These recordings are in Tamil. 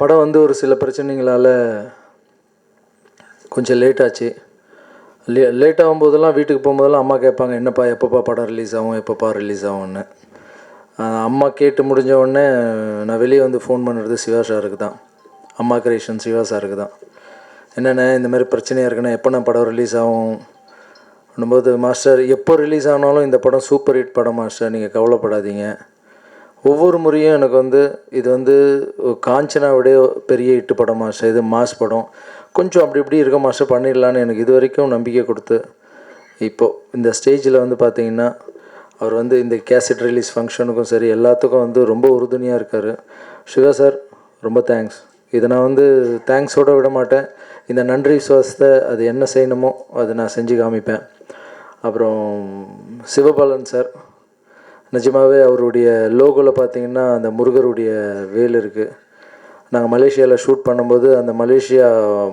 படம் வந்து ஒரு சில பிரச்சனைகளால் கொஞ்சம் லேட் ஆச்சு. லே லேட் ஆகும்போதெல்லாம் வீட்டுக்கு போகும்போதெல்லாம் அம்மா கேட்பாங்க என்னப்பா எப்பப்பா படம் ரிலீஸ் ஆகும் எப்பப்பா ரிலீஸ் ஆகும்னு? அம்மா கேட்டு முடிஞ்ச உடனே நான் வெளியே வந்து ஃபோன் பண்ணுறது சிவா சாருக்கு தான். அம்மா கிரியேஷன் சிவா சாருக்கு தான். என்னென்ன இந்த மாதிரி பிரச்சனையாக இருக்குன்னா எப்போ நான் படம் ரிலீஸ் ஆகும்? போது மாஸ்டர் எப்போ ரிலீஸ் ஆனாலும் இந்த படம் சூப்பர் ஹிட் படம் மாஸ்டர். நீங்கள் கவலைப்படாதீங்க. ஒவ்வொரு முறையும் எனக்கு வந்து இது வந்து காஞ்சனாவுடைய பெரிய இட்டு படம் மாஸ்டர் இது மாஸ் படம். கொஞ்சம் அப்படி இப்படி இருக்க மாஸ்டர் பண்ணிடலான்னு எனக்கு இது வரைக்கும் நம்பிக்கை கொடுத்து இப்போது இந்த ஸ்டேஜில் வந்து பார்த்தீங்கன்னா அவர் வந்து இந்த கேசட் ரிலீஸ் ஃபங்க்ஷனுக்கும் சரி எல்லாத்துக்கும் வந்து ரொம்ப உறுதுணையாக இருக்கார். சிவா சார் ரொம்ப தேங்க்ஸ். இதை நான் வந்து தேங்க்ஸோட விட மாட்டேன். இந்த நன்றி விசுவாசத்தை அது என்ன செய்யணுமோ அதை நான் செஞ்சு காமிப்பேன். அப்புறம் சிவபாலன் சார் நிஜமாகவே அவருடைய லோகோவில் பார்த்தீங்கன்னா அந்த முருகருடைய வேல் இருக்குது நாங்கள் மலேசியாவில் ஷூட் பண்ணும்போது அந்த மலேசியா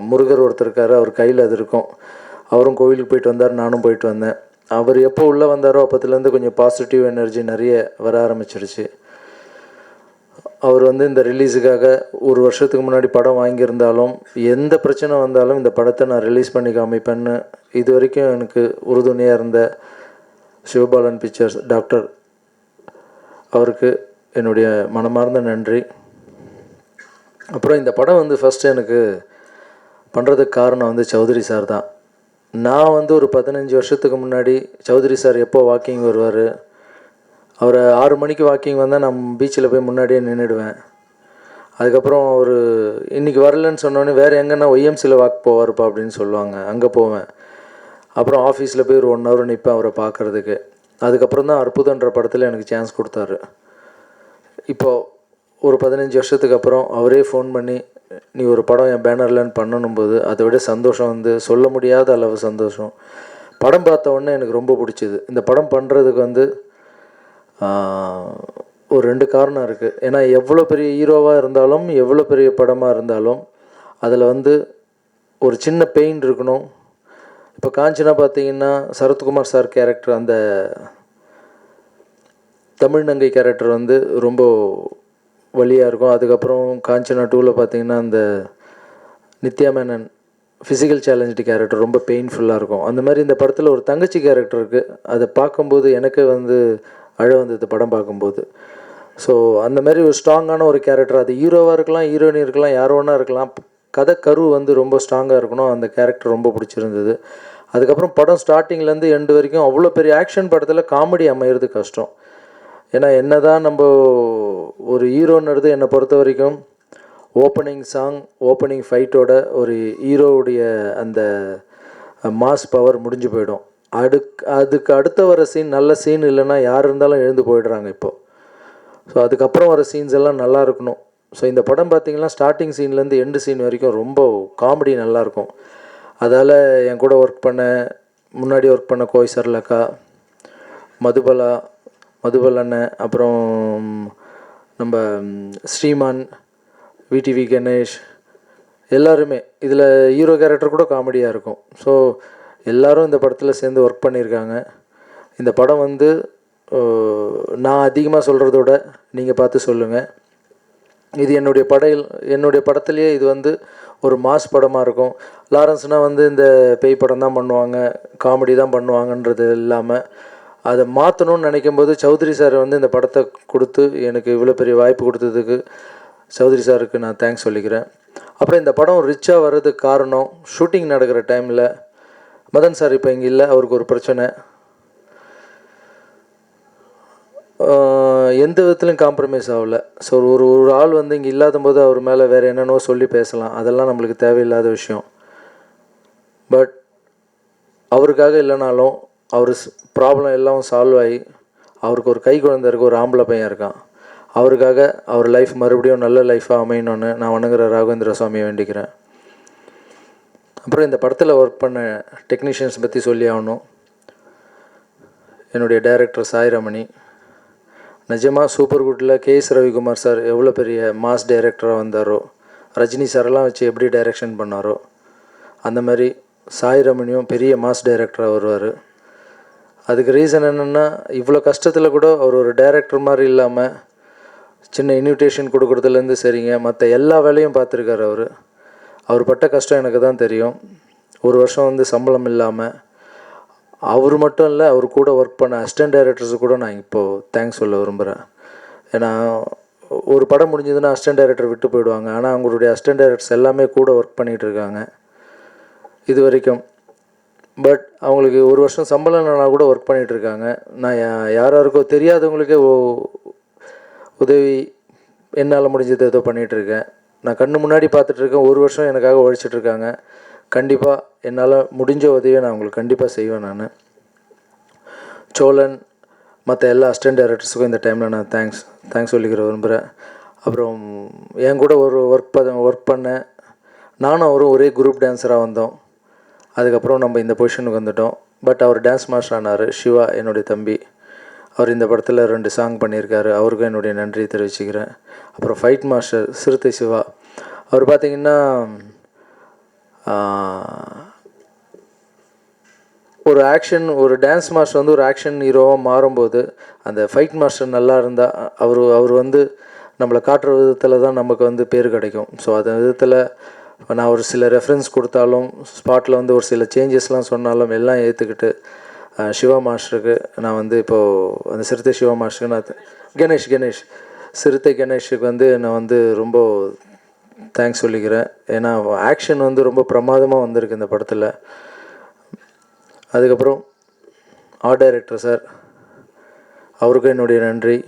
முருகர் ஒருத்தர் இருக்காரு அவர் கையில் அது இருக்கும். அவரும் கோவிலுக்கு போயிட்டு வந்தார் நானும் போயிட்டு வந்தேன். அவர் எப்போ உள்ளே வந்தாரோ அப்போத்துலேருந்து கொஞ்சம் பாசிட்டிவ் எனர்ஜி நிறைய வர ஆரம்பிச்சிருச்சு. அவர் வந்து இந்த ரிலீஸுக்காக ஒரு வருஷத்துக்கு முன்னாடி படம் வாங்கியிருந்தாலும் எந்த பிரச்சனை வந்தாலும் இந்த படத்தை நான் ரிலீஸ் பண்ணி காமிப்பேன்னு இது வரைக்கும் எனக்கு உறுதுணையாக இருந்த சிவபாலன் பிக்சர்ஸ் டாக்டர் அவருக்கு என்னுடைய மனமார்ந்த நன்றி. அப்புறம் இந்த படம் வந்து ஃபஸ்ட்டு எனக்கு பண்ணுறதுக்கு காரணம் வந்து சௌத்ரி சார் தான். நான் வந்து ஒரு பதினஞ்சு வருஷத்துக்கு முன்னாடி சௌத்ரி சார் எப்போ வாக்கிங் வருவார்? அவர் ஆறு மணிக்கு வாக்கிங் வந்தால் நான் பீச்சில் போய் முன்னாடியே நின்றுடுவேன் அதுக்கப்புறம் அவர் இன்றைக்கி வரலன்னு சொன்னோன்னே வேறு எங்கன்னா ஒய்எம்சியில் வாக் போவார்ப்பா அப்படின்னு சொல்லுவாங்க. அங்கே போவேன். அப்புறம் ஆஃபீஸில் போய் ஒரு ஒன் ஹவர் நிற்பேன் அவரை பார்க்குறதுக்கு. அதுக்கப்புறம் தான் அற்புதன்ற படத்தில் எனக்கு சான்ஸ் கொடுத்தாரு. இப்போது ஒரு பதினஞ்சு வருஷத்துக்கு அப்புறம் அவரே ஃபோன் பண்ணி நீ ஒரு படம் என் பேனர்லன்னு பண்ணணும் போது அதை விட சந்தோஷம் வந்து சொல்ல முடியாத அளவு சந்தோஷம். படம் பார்த்த உடனே எனக்கு ரொம்ப பிடிச்சிது. இந்த படம் பண்ணுறதுக்கு வந்து ஒரு ரெண்டு காரணம் இருக்குது ஏன்னா எவ்வளோ பெரிய ஹீரோவாக இருந்தாலும் எவ்வளோ பெரிய படமாக இருந்தாலும் அதில் வந்து ஒரு சின்ன பெயின் இருக்கணும். இப்போ காஞ்சனா பார்த்தீங்கன்னா சரத்குமார் சார் கேரக்டர் அந்த தமிழ் நங்கை கேரக்டர் வந்து ரொம்ப வலியாக இருக்கும். அதுக்கப்புறம் காஞ்சனா டூவில் பார்த்தீங்கன்னா அந்த Nithya Menon physical challenge character ரொம்ப பெயின்ஃபுல்லாக இருக்கும். அந்த மாதிரி இந்த படத்தில் ஒரு தங்கச்சி கேரக்டர் இருக்குது அதை பார்க்கும்போது எனக்கு வந்து அழ வந்தது படம் பார்க்கும்போது. ஸோ அந்த மாதிரி ஒரு ஸ்ட்ராங்கான ஒரு கேரக்டர் அது ஹீரோவாக இருக்கலாம் ஹீரோயின் இருக்கலாம் யார் ஒன்றா இருக்கலாம். கதை கரு வந்து ரொம்ப ஸ்ட்ராங்காக இருக்கணும். அந்த கேரக்டர் ரொம்ப பிடிச்சிருந்தது. அதுக்கப்புறம் படம் ஸ்டார்டிங்லேருந்து எண்டு வரைக்கும் அவ்வளோ பெரிய ஆக்ஷன் படத்தில் காமெடி அமையிறது கஷ்டம். ஏன்னா என்னதான் நம்ம ஒரு ஹீரோன்றது என்னை பொறுத்த வரைக்கும் ஓப்பனிங் சாங் ஓப்பனிங் ஃபைட்டோட ஒரு ஹீரோவுடைய அந்த மாஸ் பவர் முடிஞ்சு போயிடும். அடுக் அதுக்கு அடுத்த வர சீன் நல்ல சீன் இல்லைன்னா யார் இருந்தாலும் எழுந்து போயிடுறாங்க இப்போது ஸோ அதுக்கப்புறம் வர சீன்ஸ் எல்லாம் நல்லா இருக்கணும். ஸோ இந்த படம் பார்த்தீங்கன்னா ஸ்டார்டிங் சீன்லேருந்து எண்டு சீன் வரைக்கும் ரொம்ப காமெடி நல்லாயிருக்கும் அதால் என் கூட ஒர்க் பண்ண முன்னாடி ஒர்க் பண்ண கோய் சர்லக்கா மதுபலா மதுபலண்ணன் அப்புறம் நம்ம ஸ்ரீமான் விடிவி கணேஷ் எல்லாருமே. இதில் ஹீரோ கேரக்டர் கூட காமெடியாக இருக்கும். ஸோ எல்லாரும் இந்த படத்தில் சேர்ந்து ஒர்க் பண்ணியிருக்காங்க இந்த படம் வந்து நான் அதிகமாக சொல்கிறத விட நீங்கள் பார்த்து சொல்லுங்கள் இது என்னுடைய படையில் என்னுடைய படத்துலேயே இது வந்து ஒரு மாஸ் படமாக இருக்கும். லாரன்ஸ்னால் வந்து இந்த பேய் படம் தான் பண்ணுவாங்க காமெடி தான் பண்ணுவாங்கன்றது இல்லாமல் அதை மாற்றணும்னு நினைக்கும் போது சௌத்ரி சார் வந்து இந்த படத்தை கொடுத்து எனக்கு இவ்வளோ பெரிய வாய்ப்பு கொடுத்ததுக்கு சௌத்ரி சாருக்கு நான் தேங்க்ஸ் சொல்லிக்கிறேன். அப்புறம் இந்த படம் ரிச்சாக வர்றதுக்கு காரணம் ஷூட்டிங் நடக்கிற டைமில் மதன் சார் இப்போ இங்கே இல்லை அவருக்கு ஒரு பிரச்சனை. எந்த விதத்துலையும் காம்ப்ரமைஸ் ஆகலை. ஸோ ஒரு ஒரு ஆள் வந்து இங்கே இல்லாத போது அவர் மேலே வேறு என்னென்னோ சொல்லி பேசலாம். அதெல்லாம் நம்மளுக்கு தேவையில்லாத விஷயம். பட் அவருக்காக இல்லைனாலும் அவர் ப்ராப்ளம் எல்லாம் சால்வ் ஆகி அவருக்கு ஒரு கை குழந்தை இருக்கு ஒரு ஆம்பளை பையன் இருக்கான். அவருக்காக அவர் லைஃப் மறுபடியும் நல்ல லைஃபாக அமையணும்னு நான் வணங்குற ராகவேந்திர சுவாமியை வேண்டிக்கிறேன். அப்புறம் இந்த படத்தில் ஒர்க் பண்ண டெக்னீஷியன்ஸ் பற்றி சொல்லி ஆகணும். என்னுடைய டைரக்டர் சாய்ரமணி. நிஜமாக சூப்பர் குட்டில் கே எஸ் ரவிக்குமார் சார் எவ்வளோ பெரிய மாஸ் டைரக்டராக வந்தாரோ ரஜினி சாரெல்லாம் வச்சு எப்படி டைரக்ஷன் பண்ணாரோ அந்த மாதிரி சாய் ரமணியும் பெரிய மாஸ் டைரக்டராக வருவார். அதுக்கு ரீசன் என்னென்னா இவ்வளோ கஷ்டத்தில் கூட அவர் ஒரு டைரக்டர் மாதிரி இல்லாமல் சின்ன இன்விடேஷன் கொடுக்குறதுலேருந்து சரிங்க மற்ற எல்லா வேலையும் பார்த்துருக்காரு அவர். அவர் பட்ட கஷ்டம் எனக்கு தான் தெரியும். ஒரு வருஷம் வந்து சம்பளம் இல்லாமல் அவர் மட்டும் இல்லை அவர் கூட ஒர்க் பண்ண அசிஸ்டன்ட் டைரக்டர்ஸு கூட நான் இப்போது தேங்க்ஸ் சொல்ல விரும்புகிறேன் ஏன்னா ஒரு படம் முடிஞ்சதுன்னா அசிஸ்டன்ட் டைரக்டர் விட்டு போயிடுவாங்க. ஆனால் அவங்களுடைய அசிஸ்டன்ட் டைரக்டர்ஸ் எல்லாமே கூட ஒர்க் பண்ணிகிட்டு இருக்காங்க. இது வரைக்கும். பட் அவங்களுக்கு ஒரு வருஷம் சம்பளம் இல்லைனா கூட ஒர்க் பண்ணிகிட்டு இருக்காங்க. நான் யா- யார் யாருக்கோ தெரியாதவங்களுக்கே உதவி என்னால் முடிஞ்சது ஏதோ பண்ணிகிட்ருக்கேன் நான் கண்ணு முன்னாடி பார்த்துட்ருக்கேன் ஒரு வருஷம் எனக்காக உழைச்சிட்ருக்காங்க கண்டிப்பாக என்னால் முடிஞ்ச உதவியை நான் உங்களுக்கு கண்டிப்பாக செய்வேன் நான். சோழன் மற்ற எல்லா அசிஸ்டன்ட் டைரக்டர்ஸுக்கும் இந்த டைமில் நான் தேங்க்ஸ் தேங்க்ஸ் சொல்லிக்கிற விரும்புகிறேன் அப்புறம் என் கூட ஒரு ஒர்க் ப ஒர்க் பண்ணேன் நானும் அவரும் ஒரே குரூப் டான்ஸராக வந்தோம். அதுக்கப்புறம் நம்ம இந்த பொசிஷனுக்கு வந்துட்டோம். பட் அவர் டான்ஸ் மாஸ்டர் ஆனார் சிவா என்னுடைய தம்பி. அவர் இந்த படத்தில் ரெண்டு சாங் பண்ணியிருக்காரு. அவருக்கும் என்னுடைய நன்றியை தெரிவிச்சுக்கிறேன். அப்புறம் ஃபைட் மாஸ்டர் சிறுத்தை சிவா. அவர் பார்த்திங்கன்னா ஒரு ஆக்ஷன் ஒரு டான்ஸ் மாஸ்டர் வந்து ஒரு ஆக்ஷன் ஹீரோவாக மாறும்போது அந்த ஃபைட் மாஸ்டர் நல்லா இருந்தால் அவர் அவர் வந்து நம்மளை காட்டுற விதத்தில் தான் நமக்கு வந்து பேர் கிடைக்கும். ஸோ அந்த விதத்தில் நான் ஒரு சில ரெஃபரன்ஸ் கொடுத்தாலும் ஸ்பாட்டில் வந்து ஒரு சில சேஞ்சஸ்லாம் சொன்னாலும் எல்லாம் ஏற்றுக்கிட்டு சிவா மாஸ்டருக்கு நான் வந்து இப்போது அந்த சிறுத்தை சிவா மாஸ்டருக்கு நான் கணேஷ் கணேஷ் சிறுத்தை கணேஷுக்கு வந்து நான் வந்து ரொம்ப தேங்க்ஸ் சொல்லிக்கிறேன் ஏன்னா ஆக்ஷன் வந்து ரொம்ப பிரமாதமாக வந்திருக்கு இந்த படத்தில். அதுக்கப்புறம் ஆர்ட் டைரக்டர் சார் அவருக்கும் என்னுடைய நன்றி.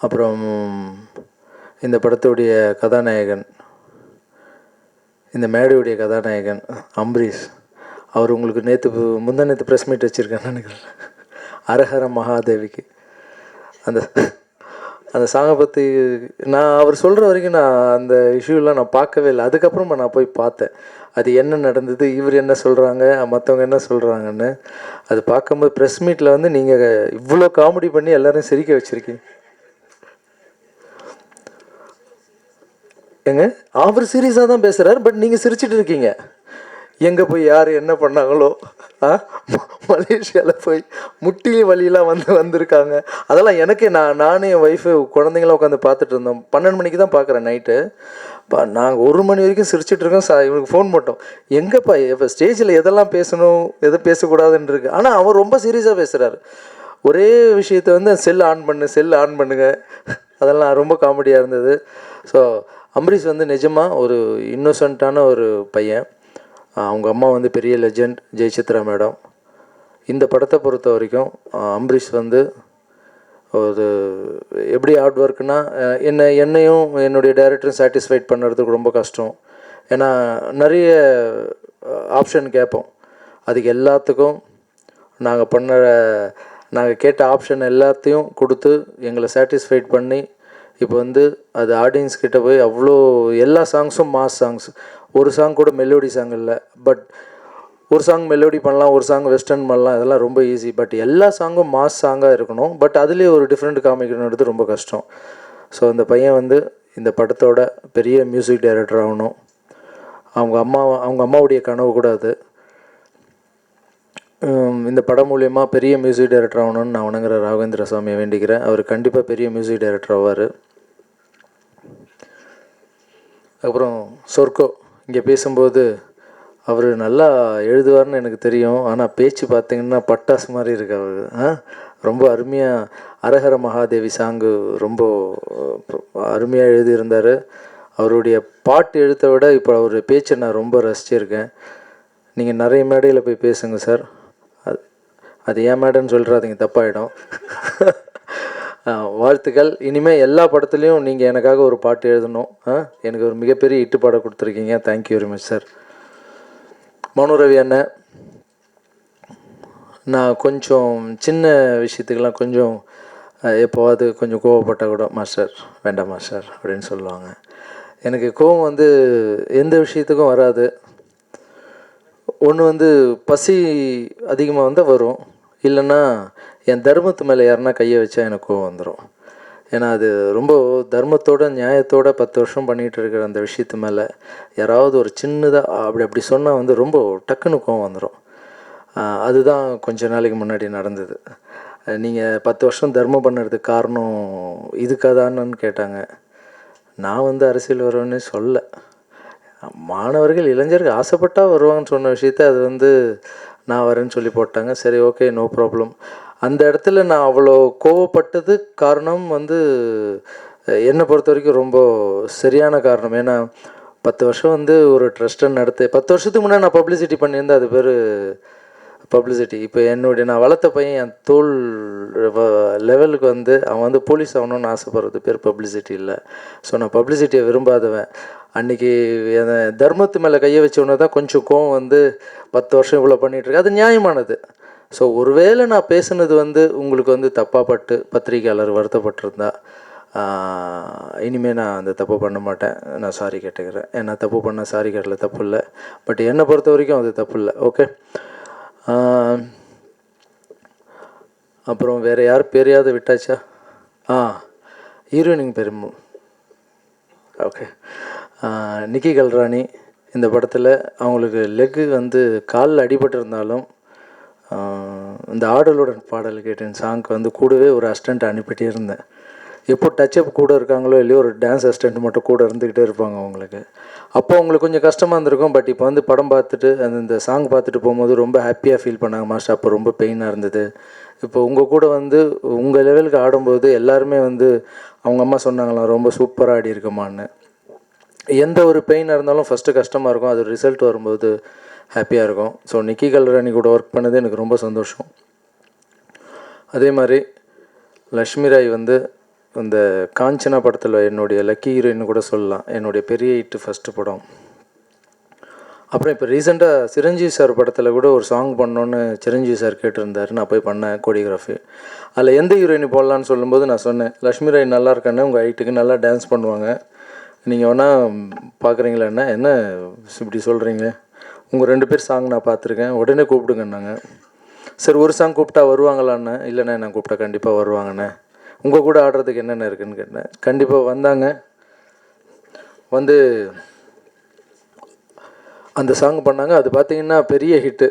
அப்புறம் இந்த படத்துடைய கதாநாயகன் இந்த மேடையுடைய கதாநாயகன் அம்பரீஷ் அவர் உங்களுக்கு நேற்று முந்தா நேற்று ப்ரெஸ் மீட் வச்சுருக்கேன் நினைக்கிறேன். அரஹர மகாதேவிக்கு. அந்த அந்த சாங்கை பற்றி நான் அவர் சொல்கிற வரைக்கும் நான் அந்த இஷ்யூலாம் நான் பார்க்கவே இல்லை. அதுக்கப்புறமா நான் போய் பார்த்தேன். அது என்ன நடந்தது இவர் என்ன சொல்கிறாங்க மற்றவங்க என்ன சொல்கிறாங்கன்னு அது பார்க்கும்போது ப்ரெஸ் மீட்டில் வந்து நீங்கள் இவ்வளோ காமெடி பண்ணி எல்லோரும் சிரிக்க வச்சுருக்கீங்க. ஏங்க? அவர் சீரியஸாக தான் பேசுகிறார் பட் நீங்கள் சிரிச்சிட்டு இருக்கீங்க. எங்கே போய் யார் என்ன பண்ணாங்களோ மலேசியாவில் போய் முட்டி வழியெலாம் வந்து வந்திருக்காங்க. அதெல்லாம் எனக்கே நான் நானே என் ஒய்ஃபு குழந்தைங்களாம் உட்காந்து பார்த்துட்டு இருந்தோம். பன்னெண்டு மணிக்கு தான் பார்க்குறேன் நைட்டு பா நாங்கள் ஒரு மணி வரைக்கும் சிரிச்சிட்டு இருக்கோம். சா இவனுக்கு ஃபோன் போட்டோம். எங்கேப்பா இப்போ ஸ்டேஜில் எதெல்லாம் பேசணும் எதை பேசக்கூடாதுன்னு இருக்கு. ஆனால் அவர் ரொம்ப சீரியஸாக பேசுகிறாரு ஒரே விஷயத்த வந்து செல் ஆன் பண்ணு செல் ஆன் பண்ணுங்க. அதெல்லாம் ரொம்ப காமெடியாக இருந்தது. ஸோ அம்பரீஷ் வந்து நிஜமாக ஒரு இன்னோசண்ட்டான ஒரு பையன். அவங்க அம்மா வந்து பெரிய லெஜெண்ட் ஜெயசித்ரா மேடம் இந்த படத்தை பொறுத்த வரைக்கும் அம்பரீஷ் வந்து ஒரு எப்படி ஹார்ட் ஒர்க்குனா என்னை என்னையும் என்னுடைய டேரக்டரும் சாட்டிஸ்ஃபைட் பண்ணுறதுக்கு ரொம்ப கஷ்டம். ஏன்னா நிறைய ஆப்ஷன் கேட்போம். அதுக்கு எல்லாத்துக்கும் நாங்கள் பண்ண நாங்கள் கேட்ட ஆப்ஷன் எல்லாத்தையும் கொடுத்து எங்களை சாட்டிஸ்ஃபைட் பண்ணி இப்போ வந்து அது ஆடியன்ஸ் கிட்ட போய் அவ்வளோ எல்லா சாங்ஸும் மாஸ் சாங்ஸ் ஒரு சாங் கூட மெலோடி சாங் இல்லை பட் ஒரு சாங் மெலோடி பண்ணலாம் ஒரு சாங் வெஸ்டர்ன் பண்ணலாம் இதெல்லாம் ரொம்ப ஈஸி பட் எல்லா சாங்கும் மாஸ் சாங்காக இருக்கணும். பட் அதுலேயே ஒரு டிஃப்ரெண்ட் காமிக்கணுன்றது ரொம்ப கஷ்டம். ஸோ அந்த பையன் வந்து இந்த படத்தோட பெரிய மியூசிக் டைரக்டர் ஆகணும். அவங்க அம்மா அவங்க அம்மாவுடைய கனவு கூட அது. இந்த படம் மூலயமா பெரிய மியூசிக் டைரக்டர் ஆகணும்னு நான் வணங்குற ராகவேந்திர சாமியை வேண்டிக்கிறேன். அவர் கண்டிப்பாக பெரிய மியூசிக் டைரக்டர் ஆவார். அப்புறம் சொர்க்கோ. இங்கே பேசும்போது அவர் நல்லா எழுதுவார்னு எனக்கு தெரியும். ஆனால் பேச்சு பார்த்தீங்கன்னா பட்டாசு மாதிரி இருக்கு அவர். ஆ? ரொம்ப அருமையாக அரஹர மகாதேவி சாங்கு ரொம்ப அருமையாக எழுதியிருந்தார். அவருடைய பாட்டு எழுத்தை விட இப்போ அவர் பேச்சை நான் ரொம்ப ரசிச்சிருக்கேன். நீங்கள் நிறைய மேடையில் போய் பேசுங்க சார். அது அது ஏன் மேடைன்னு சொல்கிறாதீங்க தப்பாயிடும். வாழ்த்துக்கள். இனிமேல் எல்லா படத்துலேயும் நீங்கள் எனக்காக ஒரு பாட்டு எழுதணும். ஆ எனக்கு ஒரு மிகப்பெரிய இட்டு பாடம் கொடுத்துருக்கீங்க thank you very much sir Manoravi அண்ணன் நான் கொஞ்சம் சின்ன விஷயத்துக்கெல்லாம் கொஞ்சம் எப்போவாது கொஞ்சம் கோவப்பட்டால் கூட மாஸ்டர் வேண்டாம் மாஸ்டர் அப்படின்னு சொல்லுவாங்க. எனக்கு கோவம் வந்து எந்த விஷயத்துக்கும் வராது. ஒன்று வந்து பசி அதிகமாக வந்தால் வரும். இல்லைன்னா என் தர்மத்து மேலே யாருன்னா கையை வச்சா எனக்கு கோவம் வந்துடும் ஏன்னா அது ரொம்ப தர்மத்தோட நியாயத்தோட பத்து வருஷம் பண்ணிகிட்டு இருக்கிற அந்த விஷயத்து மேலே யாராவது ஒரு சின்னதாக அப்படி அப்படி சொன்னால் வந்து ரொம்ப டக்குன்னு கோவம் வந்துடும் அதுதான் கொஞ்ச நாளைக்கு முன்னாடி நடந்தது. நீங்கள் பத்து வருஷம் தர்மம் பண்ணுறதுக்கு காரணம் இதுக்காதான்னு கேட்டாங்க. நான் வந்து அரசியல் வருவேன்னு சொல்ல. மாணவர்கள் இளைஞர்கள் ஆசைப்பட்டா வருவாங்கன்னு சொன்ன விஷயத்த அது வந்து நான் வரேன்னு சொல்லி போட்டாங்க. சரி ஓகே நோ ப்ராப்ளம். அந்த இடத்துல நான் அவ்வளோ கோவப்பட்டது காரணம் வந்து என்னை பொறுத்த வரைக்கும் ரொம்ப சரியான காரணம். ஏன்னா பத்து வருஷம் வந்து ஒரு ட்ரஸ்ட்டை நடத்து பத்து வருஷத்துக்கு முன்னாடி நான் பப்ளிசிட்டி பண்ணியிருந்தேன் அது பேர் பப்ளிசிட்டி இப்போ என்னுடைய நான் வளர்த்த பையன் என் தோல் லெவலுக்கு வந்து அவன் வந்து போலீஸ் ஆகணும்னு ஆசைப்படுறது பேர் பப்ளிசிட்டி இல்லை. ஸோ நான் பப்ளிசிட்டியை விரும்பாதவன். அன்றைக்கி தர்மத்து மேலே கையை வச்சோன்னே தான் கொஞ்சம் கோவம் வந்து பத்து வருஷம் இவ்வளோ பண்ணிகிட்ருக்கு அது நியாயமானது. ஸோ ஒருவேளை நான் பேசுனது வந்து உங்களுக்கு வந்து தப்பாக பட்டு பத்திரிக்கையாளர் வருத்தப்பட்டிருந்தா இனிமேல் நான் அந்த தப்பு பண்ண மாட்டேன். நான் சாரி கேட்டுக்கிறேன். ஏன்னா தப்பு பண்ண சாரி கேட்டல தப்பு இல்லை. பட் என்னை பொறுத்த வரைக்கும் அது தப்பு இல்லை. ஓகே அப்புறம் வேறு யார் பேரையாவது விட்டாச்சா? ஆ ஹீரோயினிங் பேர் ஓகே நிக்கி கல்ராணி இந்த படத்தில் அவங்களுக்கு லெக்கு வந்து காலில் அடிபட்டிருந்தாலும் இந்த ஆடலுடன் பாடல் கேட்டேன். சாங்க்கு வந்து கூடவே ஒரு அஸ்டண்ட் அனுப்பிட்டே இருந்தேன். எப்போ டச்சப் கூட இருக்காங்களோ இல்லையோ ஒரு டான்ஸ் அசிஸ்டண்ட் மட்டும் கூட இருந்துக்கிட்டே இருப்பாங்க அவங்களுக்கு. அப்போ அவங்களுக்கு கொஞ்சம் கஷ்டமாக இருந்திருக்கும். பட் இப்போ வந்து படம் பார்த்துட்டு அந்த இந்த சாங் பார்த்துட்டு போகும்போது ரொம்ப ஹாப்பியாக ஃபீல் பண்ணாங்க மாஸ்டர் அப்போ ரொம்ப பெயினாக இருந்தது. இப்போ உங்கள் கூட வந்து உங்கள் லெவலுக்கு ஆடும்போது எல்லாருமே வந்து அவங்க அம்மா சொன்னாங்களாம் ரொம்ப சூப்பராக ஆடி இருக்கமான்னு எந்த ஒரு பெயினாக இருந்தாலும் ஃபஸ்ட்டு கஷ்டமாக இருக்கும். அது ரிசல்ட் வரும்போது ஹாப்பியாக இருக்கும். ஸோ நிக்கி கல்ராணி கூட ஒர்க் பண்ணது எனக்கு ரொம்ப சந்தோஷம். அதே மாதிரி லக்ஷ்மி ராய் வந்து இந்த காஞ்சனா படத்தில் என்னுடைய லக்கி ஹீரோயின் கூட சொல்லலாம். என்னுடைய பெரிய ஹிட்டு ஃபஸ்ட்டு படம். அப்புறம் இப்போ ரீசெண்டாக சிரஞ்சீவி சார் படத்தில் கூட ஒரு சாங் பண்ணோன்னு சிரஞ்சீவி சார் கேட்டிருந்தார். நான் போய் பண்ணேன் கோரியோகிராஃபி அதில் எந்த ஹீரோயினி போடலான்னு சொல்லும்போது நான் சொன்னேன் லக்ஷ்மி ராய் நல்லா இருக்கானே உங்கள் ஹைட்டுக்கு நல்லா டான்ஸ் பண்ணுவாங்க. நீங்கள் வேணா பார்க்குறீங்களா என்ன? என்ன இப்படி சொல்கிறீங்க உங்கள் ரெண்டு பேர் சாங் நான் பார்த்துருக்கேன். உடனே கூப்பிடுங்கன்னாங்க. சரி ஒரு சாங் கூப்பிட்டா வருவாங்களான்னு இல்லைண்ணே நான் கூப்பிட்டா கண்டிப்பாக வருவாங்கண்ணே. உங்கள் கூட ஆடுறதுக்கு என்னென்ன இருக்குன்னு கேட்டேன். கண்டிப்பாக வந்தாங்க. வந்து அந்த சாங் பண்ணாங்க. அது பார்த்தீங்கன்னா பெரிய ஹிட்டு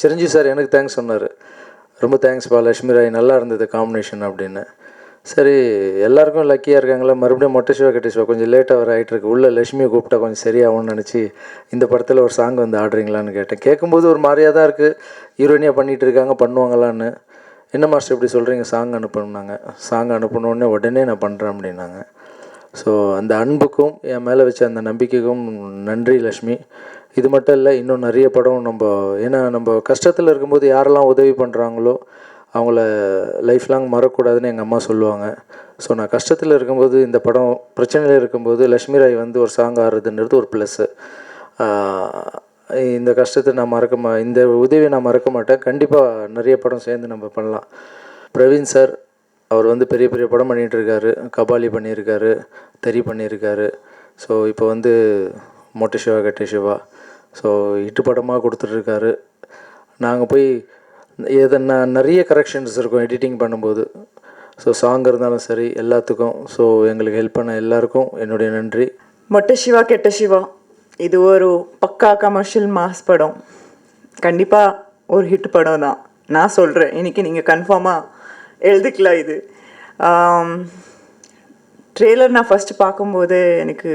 சிரஞ்சீவி சார் எனக்கு தேங்க்ஸ் சொன்னார். ரொம்ப தேங்க்ஸ்ப்பா லட்சுமி ராய் நல்லா இருந்தது காம்பினேஷன் அப்படின்னு. சரி எல்லாருக்கும் லக்கியாக இருக்காங்களா? மறுபடியும் மொட்டை சிவா கட்டி சிவா கொஞ்சம் லேட்டாக வர ஆகிட்டு இருக்கு. உள்ளே லட்சுமியை கூப்பிட்டா கொஞ்சம் சரியாகும்னு நினச்சி இந்த படத்தில் ஒரு சாங் வந்து ஆடுறீங்களான்னு கேட்டேன். கேட்கும்போது ஒரு மாதிரியாக தான் இருக்குது ஹீரோயினியாக பண்ணிகிட்டு இருக்காங்க பண்ணுவாங்களான்னு. என்ன மாஸ்டர் இப்படி சொல்கிறீங்க சாங் அனுப்பணுன்னாங்க சாங் அனுப்பணுன்னே உடனே நான் பண்ணுறேன் அப்படின்னாங்க. ஸோ அந்த அன்புக்கும் என் மேலே வச்ச அந்த நம்பிக்கைக்கும் நன்றி லக்ஷ்மி இது மட்டும் இல்லை இன்னும் நிறைய படம் நம்ம ஏன்னா நம்ம கஷ்டத்தில் இருக்கும்போது யாரெல்லாம் உதவி பண்ணுறாங்களோ அவங்கள லைஃப் லாங் மறக்கக்கூடாதுன்னு எங்கள் அம்மா சொல்லுவாங்க. ஸோ நான் கஷ்டத்தில் இருக்கும்போது இந்த படம் பிரச்சனையில் இருக்கும்போது லக்ஷ்மி ராய் வந்து ஒரு சாங் ஆடுறதுன்றது ஒரு ப்ளஸ்ஸு இந்த கஷ்டத்தை நான் மறக்க மா இந்த உதவியை நான் மறக்க மாட்டேன். கண்டிப்பாக நிறைய படம் சேர்ந்து நம்ம பண்ணலாம். பிரவீன் சார் அவர் வந்து பெரிய பெரிய படம் பண்ணிகிட்ருக்காரு கபாலி பண்ணியிருக்காரு தெரி பண்ணியிருக்காரு. ஸோ இப்போ வந்து மொட்டை சிவா கட்டே சிவா. ஸோ இட்டு படமாக கொடுத்துட்ருக்காரு நாங்கள் போய் எதனா நிறைய கரெக்ஷன்ஸ் இருக்கும் எடிட்டிங் பண்ணும்போது. ஸோ சாங் இருந்தாலும் சரி எல்லாத்துக்கும். ஸோ எங்களுக்கு ஹெல்ப் பண்ண எல்லாருக்கும் என்னுடைய நன்றி. மொட்டை சிவா கெட்ட சிவா இது ஒரு பக்கா கமர்ஷியல் மாஸ் படம். கண்டிப்பாக ஒரு ஹிட் படம் தான். நான் சொல்கிறேன் இன்றைக்கி நீங்கள் கன்ஃபார்மாக எழுதிக்கலாம் இது. ட்ரெய்லர் நான் ஃபஸ்ட்டு பார்க்கும்போது எனக்கு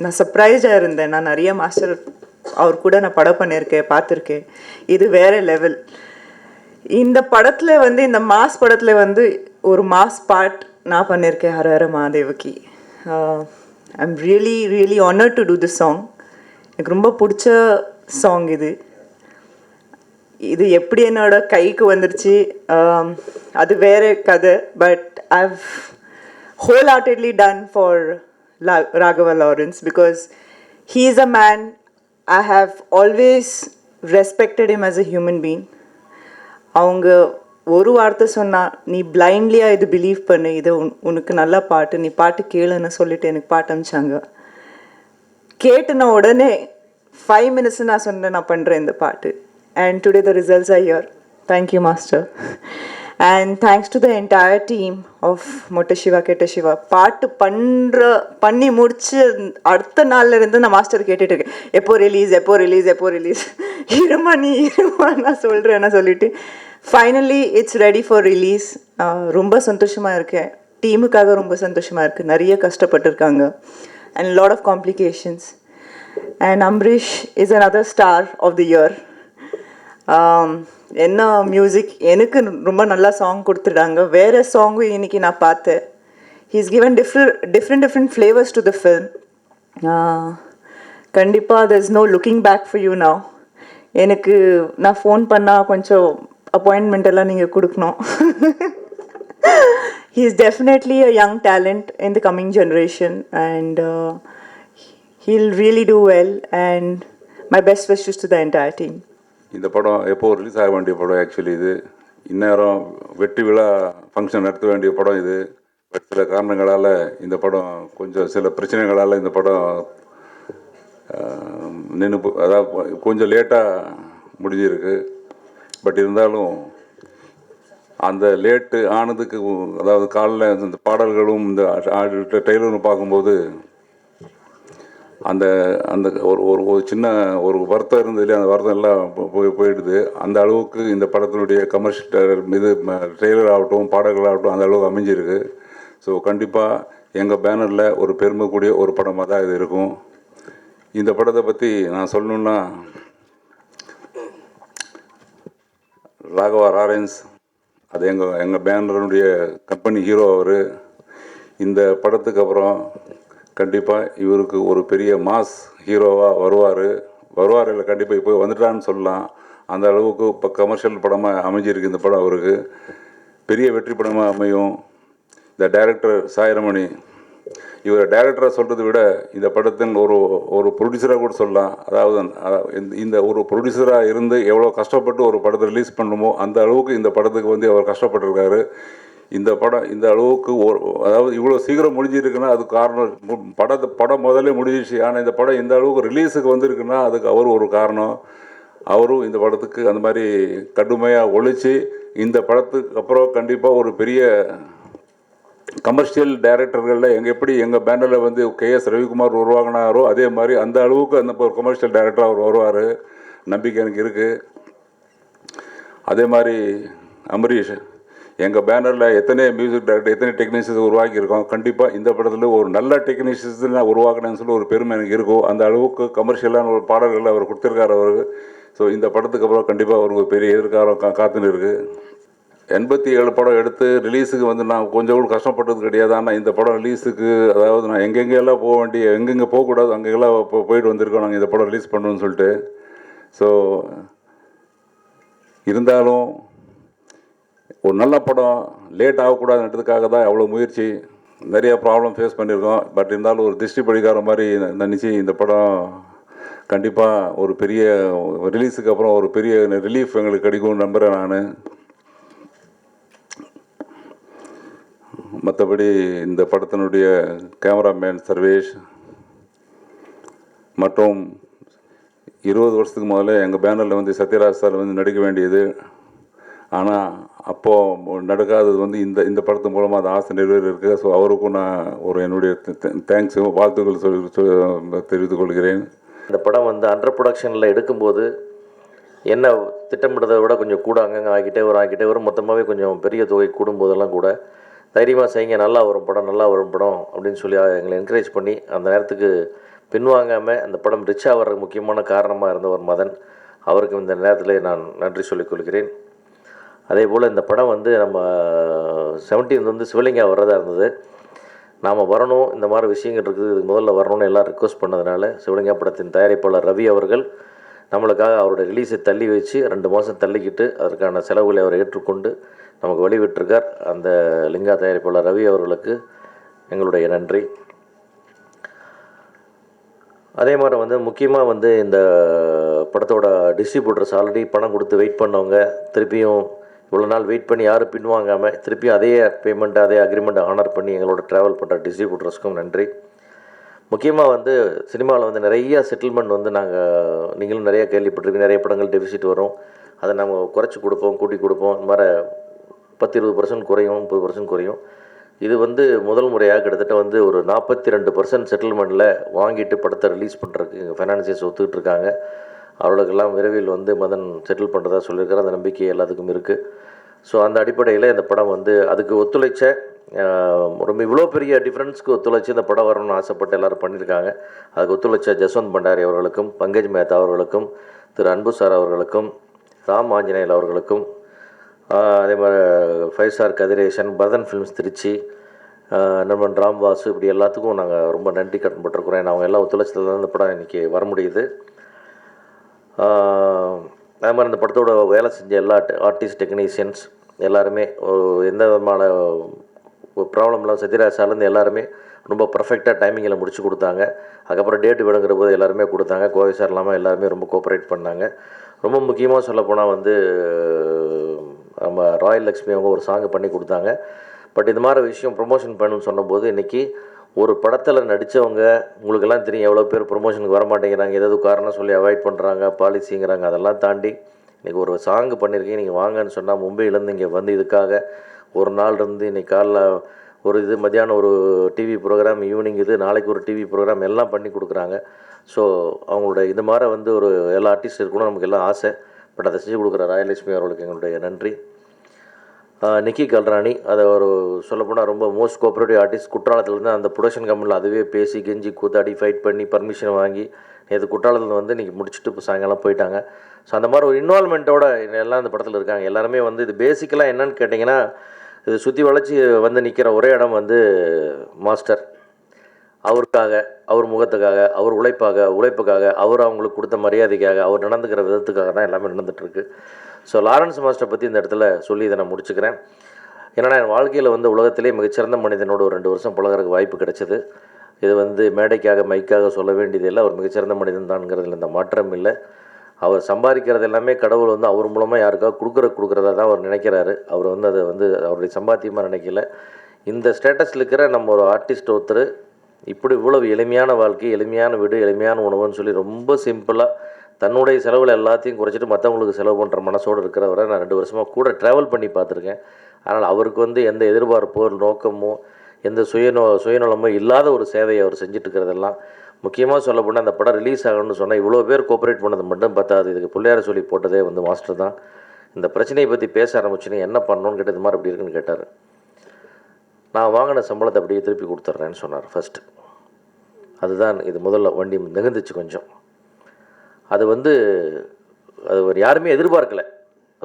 நான் சர்ப்ரைஸாக இருந்தேன். நான் நிறைய மாஸ்டர் அவர் கூட நான் படம் பண்ணியிருக்கேன் பார்த்துருக்கேன். இது வேறு லெவல் இந்த படத்தில் வந்து இந்த மாஸ் படத்தில் வந்து ஒரு மாஸ் பார்ட் நான் பண்ணியிருக்கேன் Hara Hara Mahadevaki. I am really really honour to do this song எனக்கு ரொம்ப பிடிச்ச சாங் இது. இது எப்படி என்னோட கைக்கு வந்துருச்சு? அது வேற கதை but I've whole heartedly done for Raghava Lawrence because he is a man I have always respected him as a human being அவங்க ஒரு வார்த்தை சொன்னால் நீ பிளைண்ட்லியாக இது பிலீவ் பண்ணு. இது உன் உனக்கு நல்ல பாட்டு நீ பாட்டு கேளுன்னு சொல்லிட்டு எனக்கு பாட்டு அனுப்பிச்சாங்க. கேட்டுன நான் உடனே ஃபைவ் மினிட்ஸ் நான் சொன்னேன் நான் பண்ணுறேன் இந்த பாட்டு. And today the results I year thank you master and thanks to the entire team of Motta Shiva Ketta Siva பாட்டு பண்ணுற பண்ணி முடிச்சு அடுத்த நாள்ல இருந்து நான் மாஸ்டர் கேட்டுட்டு இருக்கேன். எப்போ ரிலீஸ் எப்போ ரிலீஸ் எப்போ ரிலீஸ் இருமா நீ இருமா நான் சொல்கிறேன் சொல்லிட்டு. Finally it's ready for release ரொம்ப சந்தோஷமாக இருக்கேன் டீமுக்காக ரொம்ப சந்தோஷமாக இருக்குது நிறைய கஷ்டப்பட்டிருக்காங்க. And lot of complications and Amrish is another star of the year என்ன மியூசிக் எனக்கு ரொம்ப நல்லா சாங் கொடுத்துட்டாங்க வேறு சாங்கும் இன்றைக்கி நான் பார்த்தேன் he's given different different different flavours to the film கண்டிப்பாக there is no looking back for you now எனக்கு நான் ஃபோன் பண்ணால் கொஞ்சம் அப்பாயின்மெண்ட் எல்லாம் நீங்கள் கொடுக்கணும் he is definitely a young talent in the coming generation and uh, he'll really do well and my best wishes to the entire இந்த படம் எப்போது ரிலீஸ் ஆக வேண்டிய படம் ஆக்சுவலி இது. இந்நேரம் வெற்றி விழா ஃபங்க்ஷன் நடத்த வேண்டிய படம் இது. பட் சில காரணங்களால் இந்த படம் கொஞ்சம் சில பிரச்சனைகளால் இந்த படம் நின்று அதாவது கொஞ்சம் லேட்டாக முடிஞ்சிருக்கு. பட் இருந்தாலும் அந்த லேட்டு ஆனதுக்கு அதாவது காலைல இந்த பாடல்களும் இந்த டெய்லரும் பார்க்கும்போது அந்த அந்த ஒரு ஒரு ஒரு சின்ன ஒரு வருத்தம் இருந்ததுலேயே அந்த வருத்தம் எல்லாம் போய் போயிடுது. அந்த அளவுக்கு இந்த படத்தினுடைய கமர்ஷியல் இது ட்ரெய்லர் ஆகட்டும் பாடல்கள் ஆகட்டும் அந்த அளவுக்கு அமைஞ்சிருக்கு. ஸோ கண்டிப்பாக எங்கள் பேனரில் ஒரு பெருமைக்கூடிய ஒரு படமாக தான் இது இருக்கும். இந்த படத்தை பற்றி நான் சொல்லணுன்னா ராகவா ராரன்ஸ் அது எங்கள் எங்கள் பேனரனுடைய கம்பெனி ஹீரோ அவர். இந்த படத்துக்கு அப்புறம் கண்டிப்பாக இவருக்கு ஒரு பெரிய மாஸ் ஹீரோவாக வருவார். வருவார் இல்லை கண்டிப்பாக இப்போ வந்துட்டான்னு சொல்லலாம். அந்த அளவுக்கு இப்போ கமர்ஷியல் படமாக அமைஞ்சிருக்கு இந்த படம் அவருக்கு. பெரிய வெற்றி படமாக அமையும். இந்த டைரக்டர் சாயரமணி இவர் டைரக்டராக சொல்கிறத விட இந்த படத்தின் ஒரு ஒரு ப்ரொடியூசராக கூட சொல்லலாம். அதாவது இந்த- இந்த ஒரு ப்ரொடியூசராக இருந்து எவ்வளோ கஷ்டப்பட்டு ஒரு படத்தை ரிலீஸ் பண்ணுமோ அந்த அளவுக்கு இந்த படத்துக்கு வந்து அவர் கஷ்டப்பட்டிருக்காரு. இந்த படம் இந்த அளவுக்கு ஒரு அதாவது இவ்வளோ சீக்கிரம் முடிஞ்சிருக்குன்னா அதுக்கு காரணம். படத்தை படம் முதல்ல முடிஞ்சிருச்சு. ஆனால் இந்த படம் இந்த அளவுக்கு ரிலீஸுக்கு வந்திருக்குன்னா அதுக்கு அவர் ஒரு காரணம். அவரும் இந்த படத்துக்கு அந்த மாதிரி கடுமையாக ஒழிச்சு இந்த படத்துக்கு அப்புறம் கண்டிப்பாக ஒரு பெரிய கமர்ஷியல் டைரக்டர்களில் எங்கள் எப்படி எங்கள் பேனரில் வந்து கே எஸ் ரவிக்குமார் உருவாகினாரோ அதே மாதிரி அந்த அளவுக்கு அந்த ஒரு கமர்ஷியல் டைரக்டர் அவர் வருவார். நம்பிக்கை எனக்கு இருக்குது அதே மாதிரி அமரீஷ் எங்கள் பேனரில் எத்தனை மியூசிக் டைரக்டர் எத்தனை டெக்னீஷியன்ஸ் உருவாக்கியிருக்கோம் கண்டிப்பாக இந்த படத்தில் ஒரு நல்ல டெக்னீஷியன்ஸ் நான் உருவாக்கினேன்னு சொல்லி ஒரு பெருமை எனக்கு இருக்கும் அந்த அளவுக்கு கமர்ஷியலான ஒரு பாடல்கள் அவர் கொடுத்துருக்காரு அவருக்கு ஸோ இந்த படத்துக்கு அப்புறம் கண்டிப்பாக அவருக்கு ஒரு பெரிய எதிர்காலம் கா காத்துன்னு இருக்குது எண்பத்தி ஏழு படம் எடுத்து ரிலீஸுக்கு வந்து நான் கொஞ்சம் கூட கஷ்டப்பட்டது கிடையாது. ஆனால் இந்த படம் ரிலீஸுக்கு அதாவது நான் எங்கெங்கெல்லாம் போக வேண்டிய எங்கெங்கே போகக்கூடாது அங்கெல்லாம் போ போயிட்டு வந்திருக்கோம் நாங்கள் இந்த படம் ரிலீஸ் பண்ணணும்னு சொல்லிட்டு. ஸோ இருந்தாலும் ஒரு நல்ல படம் லேட் ஆகக்கூடாதுன்றதுக்காக தான் அவ்வளோ முயற்சி நிறைய ப்ராப்ளம் ஃபேஸ் பண்ணியிருக்கோம். பட் இருந்தாலும் ஒரு திருஷ்டி படிக்கார மாதிரி நினச்சி இந்த படம் கண்டிப்பாக ஒரு பெரிய ரிலீஸுக்கு அப்புறம் ஒரு பெரிய ரிலீஃப் எங்களுக்கு கிடைக்கும்னு நம்புகிறேன் நான். மற்றபடி இந்த படத்தினுடைய கேமராமேன் சர்வேஷ் மற்றும் இருபது வருஷத்துக்கு முதல்ல எங்கள் பேனரில் வந்து சத்யராஜ் சார் வந்து நடிக்க வேண்டியது. ஆனால் அப்போது நடக்காதது வந்து இந்த இந்த படத்து மூலமாக அது ஆசை நிறைவேறி இருக்குது ஸோ அவருக்கும் நான் ஒரு என்னுடைய தேங்க்ஸ் வாழ்த்துக்கள் சொல்லி தெரிவித்துக் கொள்கிறேன். இந்த படம் வந்து அண்டர் ப்ரொடக்ஷனில் எடுக்கும்போது என்ன திட்டமிட்டதை விட கொஞ்சம் கூட அங்கங்கே ஆக்கிட்டே வரும் ஆகிட்டே வரும். மொத்தமாகவே கொஞ்சம் பெரிய தொகை கூடும்போதெல்லாம் கூட தைரியமாக செய்யுங்க நல்லா வரும் படம் நல்லா வரும் படம் அப்படின்னு சொல்லி எங்களை என்கரேஜ் பண்ணி அந்த நேரத்துக்கு பின்வாங்காமல் அந்த படம் ரிச்சாக வர்றதுக்கு முக்கியமான காரணமாக இருந்தவர் மதன். அவருக்கு இந்த நேரத்தில் நான் நன்றி சொல்லிக் கொள்கிறேன். அதே போல் இந்த படம் வந்து நம்ம செவன்டீன்த் வந்து சிவலிங்கா வர்றதா இருந்தது. நாம் வரணும் இந்த மாதிரி விஷயங்கள் இருக்குது இதுக்கு முதல்ல வரணும்னு எல்லாம் ரிக்வஸ்ட் பண்ணதுனால சிவலிங்கா படத்தின் தயாரிப்பாளர் ரவி அவர்கள் நம்மளுக்காக அவருடைய ரிலீஸை தள்ளி வச்சு ரெண்டு மாதம் தள்ளிக்கிட்டு அதற்கான செலவுகளை அவர் ஏற்றுக்கொண்டு நமக்கு வழிவிட்டிருக்கார் அந்த லிங்கா தயாரிப்பாளர் ரவி அவர்களுக்கு எங்களுடைய நன்றி. அதே மாதிரி வந்து முக்கியமாக வந்து இந்த படத்தோட டிஸ்ட்ரிபியூட்டர்ஸ் ஆல்ரெடி பணம் கொடுத்து வெயிட் பண்ணவங்க திருப்பியும் இவ்வளோ நாள் வெயிட் பண்ணி யாரும் பின்வாங்காமல் திருப்பியும் அதே பேமெண்ட் அதே அக்ரிமெண்ட்டை ஆனர் பண்ணி எங்களோட ட்ராவல் பண்ணுற டிஸ்ட்ரிபியூட்டர்ஸ்க்கும் நன்றி. முக்கியமாக வந்து சினிமாவில் வந்து நிறைய செட்டில்மெண்ட் வந்து நாங்கள் நீங்களும் நிறைய கேள்விப்பட்டிருக்கீங்க நிறைய படங்கள் டெபிசிட் வரும். அதை நம்ம குறைச்சி கொடுப்போம் கூட்டி கொடுப்போம். இந்த மாதிரி பத்து இருபது பர்சன்ட் குறையும் முப்பது பர்சன்ட் குறையும். இது வந்து முதல் முறையாக கிட்டத்தட்ட வந்து ஒரு நாற்பத்தி ரெண்டு பர்சன்ட் செட்டில்மெண்ட்டில் வாங்கிட்டு படத்தை ரிலீஸ் பண்ணுறதுக்கு எங்கள் ஃபைனான்சியர்ஸ் ஒத்துக்கிட்டு இருக்காங்க. அவர்களுக்கெல்லாம் விரைவில் வந்து மதன் செட்டில் பண்ணுறதா சொல்லியிருக்காரு. அந்த நம்பிக்கை எல்லாத்துக்கும் இருக்குது ஸோ அந்த அடிப்படையில் இந்த படம் வந்து அதுக்கு ஒத்துழைச்ச ரொம்ப இவ்வளோ பெரிய டிஃப்ரென்ஸ்க்கு ஒத்துழைச்சி இந்த படம் வரணும்னு ஆசைப்பட்டு எல்லாரும் பண்ணியிருக்காங்க. அதுக்கு ஒத்துழைச்ச ஜஸ்வந்த் பண்டாரி அவர்களுக்கும் பங்கஜ் மேத்தா அவர்களுக்கும் திரு அன்பு சார் அவர்களுக்கும் ராம் ஆஞ்சநேயல் அவர்களுக்கும் அதே மாதிரி five star Kathiresan Bharathan films Trichy நண்பன் ராம் வாசு இப்படி எல்லாத்துக்கும் நாங்கள் ரொம்ப நன்றி கடன்பட்டிருக்கிறோம் ஏன்னா அவங்க எல்லாம் ஒத்துழைச்சதுல தான் இந்த படம் இன்றைக்கி வர முடியுது. அது மாதிரி இந்த படத்தோட வேலை செஞ்ச எல்லா ஆர்டிஸ்ட் டெக்னீஷியன்ஸ் எல்லாருமே எந்த விதமான ப்ராப்ளம்லாம் சத்யராஜாலேருந்து எல்லாருமே ரொம்ப பர்ஃபெக்டாக டைமிங்கில் முடிச்சு கொடுத்தாங்க. அதுக்கப்புறம் டேட்டு வேணுங்கிற போது எல்லாருமே கொடுத்தாங்க. கோவை சார் இல்லாமல் எல்லாருமே ரொம்ப கோஆப்ரேட் பண்ணாங்க. ரொம்ப முக்கியமாக சொல்லப்போனால் வந்து நம்ம ராயல் லக்ஷ்மி அவங்க ஒரு சாங் பண்ணி கொடுத்தாங்க. பட் இது மாதிரி விஷயம் ப்ரொமோஷன் பண்ணணும்னு சொன்னபோது இன்றைக்கி ஒரு படத்தில் நடித்தவங்க உங்களுக்கெல்லாம் தெரியும் எவ்வளோ பேர் ப்ரொமோஷனுக்கு வர மாட்டேங்கிறாங்க ஏதாவது காரணம் சொல்லி அவாய்ட் பண்ணுறாங்க பாலிசிங்கிறாங்க அதெல்லாம் தாண்டி இன்றைக்கி ஒரு சாங் பண்ணியிருக்கீங்க நீங்கள் வாங்கன்னு சொன்னால் மும்பையிலேருந்து இங்கே வந்து இதுக்காக ஒரு நாள் இருந்து இன்னைக்கு காலைல ஒரு இது மத்தியானம் ஒரு டிவி ப்ரோக்ராம் ஈவினிங் இது நாளைக்கு ஒரு டிவி ப்ரோக்ராம் எல்லாம் பண்ணி கொடுக்குறாங்க. ஸோ அவங்களோட இது மாதிரி வந்து ஒரு எல்லா ஆர்டிஸ்ட் இருக்கணும் நமக்கு எல்லாம் ஆசை. பட் அதை செஞ்சு கொடுக்குற ராயலட்சுமி அவர்களுக்கு எங்களுடைய நன்றி. நிக்கி கல்ராணி. அதை ஒரு சொல்லப்போனால் ரொம்ப மோஸ்ட் கோஆப்ரேட்டிவ் ஆர்டிஸ்ட் குற்றாலத்துலேருந்து அந்த ப்ரொடக்ஷன் கம்பெனியில் அதுவே பேசி கெஞ்சி கூத்தாடி ஃபைட் பண்ணி பர்மிஷன் வாங்கி நேற்று குற்றாலத்தில் வந்து இன்றைக்கி முடிச்சுட்டு இப்போ சாயங்காலம் போயிட்டாங்க. ஸோ அந்த மாதிரி ஒரு இன்வால்மெண்ட்டோட எல்லாம் அந்த படத்தில் இருக்காங்க. எல்லாருமே வந்து இது பேசிக்கலாக என்னன்னு கேட்டிங்கன்னா இது சுற்றி வளைச்சி வந்து நிற்கிற ஒரே இடம் வந்து மாஸ்டர் அவருக்காக அவர் முகத்துக்காக அவர் உழைப்பாக உழைப்புக்காக அவர் அவங்களுக்கு கொடுத்த மரியாதைக்காக அவர் நடந்துக்கிற விதத்துக்காக தான் எல்லாமே நடந்துகிட்ருக்கு ஸோ லாரன்ஸ் மாஸ்டரை பற்றி இந்த இடத்துல சொல்லி இதை நான் முடிச்சுக்கிறேன். ஏன்னா என் வாழ்க்கையில் வந்து உலகத்திலே மிகச்சிறந்த மனிதனோட ஒரு ரெண்டு வருஷம் பழகிறதுக்கு வாய்ப்பு கிடைச்சது. இது வந்து மேடைக்காக மைக்காக சொல்ல வேண்டியதில்லை அவர் மிகச்சிறந்த மனிதன் தான்ங்கிறதுல இந்த மாற்றம் இல்லை. அவர் சம்பாதிக்கிறது எல்லாமே கடவுள் வந்து அவர் மூலமாக யாருக்காவது கொடுக்குற கொடுக்குறதா தான் அவர் நினைக்கிறாரு. அவர் வந்து அதை வந்து அவருடைய சம்பாத்தியமாக நினைக்கல. இந்த ஸ்டேட்டஸில் இருக்கிற நம்ம ஒரு ஆர்டிஸ்ட் ஒருத்தர் இப்படி இவ்வளவு எளிமையான வாழ்க்கை எளிமையான வீடு எளிமையான உணவுன்னு சொல்லி ரொம்ப சிம்பிளாக தன்னுடைய செலவில் எல்லாத்தையும் குறைச்சிட்டு மற்றவங்களுக்கு செலவு பண்ணுற மனசோடு இருக்கிறவரை நான் ரெண்டு வருஷமாக கூட ட்ராவல் பண்ணி பார்த்துருக்கேன். ஆனால் அவருக்கு வந்து எந்த எதிர்பார்ப்போ நோக்கமோ எந்த சுயநோ சுயநலமோ இல்லாத ஒரு சேவையை அவர் செஞ்சுட்டு இருக்கிறதெல்லாம் முக்கியமாக சொல்ல போனால் அந்த படம் ரிலீஸ் ஆகணும்னு சொன்னால் இவ்வளோ பேர் கோஆப்ரேட் பண்ணது மட்டும் பத்தாது. இதுக்கு பிள்ளையார சொல்லி போட்டதே வந்து மாஸ்டர் தான். இந்த பிரச்சனையை பற்றி பேச ஆரம்பிச்சுன்னு என்ன பண்ணணும்னு கேட்டது மாதிரி அப்படி இருக்குன்னு கேட்டார். நான் வாங்கின சம்பளத்தை அப்படியே திருப்பி கொடுத்துட்றேன்னு சொன்னார் ஃபஸ்ட்டு அதுதான் இது முதல்ல வண்டி நெகுந்துச்சு கொஞ்சம். அது வந்து அது ஒரு யாருமே எதிர்பார்க்கலை.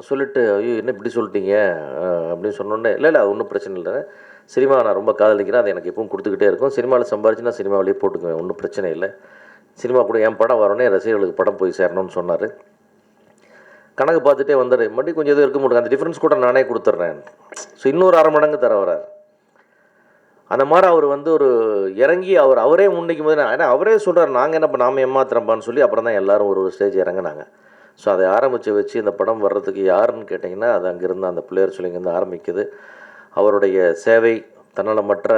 சொல்லிட்டு ஐயோ என்ன இப்படி சொல்லிட்டீங்க? அப்படின்னு சொன்னோன்னே இல்லை இல்லை அது ஒன்றும் பிரச்சனை இல்லை. சினிமா நான் ரொம்ப காதலிக்கிறேன் அது எனக்கு எப்பவும் கொடுத்துக்கிட்டே இருக்கும். சினிமாவில் சம்பாரிச்சு நான் சினிமாவிலேயே போட்டுக்குவேன் ஒன்றும் பிரச்சனை இல்லை. சினிமா கூட என் படம் வரணுன்னே ரசிகர்களுக்கு படம் போய் சேரணும்னு சொன்னார். கணக்கு பார்த்துட்டே வந்துடுறேன் மட்டும் கொஞ்சம் எதுவும் இருக்க முடியும் அந்த டிஃப்ரென்ஸ் கூட நானே கொடுத்துட்றேன். ஸோ இன்னொரு அரை மடங்கு தர வரார் அந்த மாதிரி அவர் வந்து ஒரு இறங்கி அவர் அவரே முன்னிக்கும் போது நான் ஏன்னா அவரே சொல்கிறார் நாங்கள் என்ன நாம ஏமாத்துறப்பான்னு சொல்லி அப்புறம் தான் எல்லாரும் ஒரு ஒரு ஸ்டேஜ் இறங்குனாங்க. ஸோ அதை ஆரம்பித்து வச்சு இந்த படம் வர்றதுக்கு யாருன்னு கேட்டிங்கன்னா அது அங்கேருந்து அந்த பிள்ளையர் சொல்லிங்கேருந்து ஆரம்பிக்குது. அவருடைய சேவை தன்னலமற்ற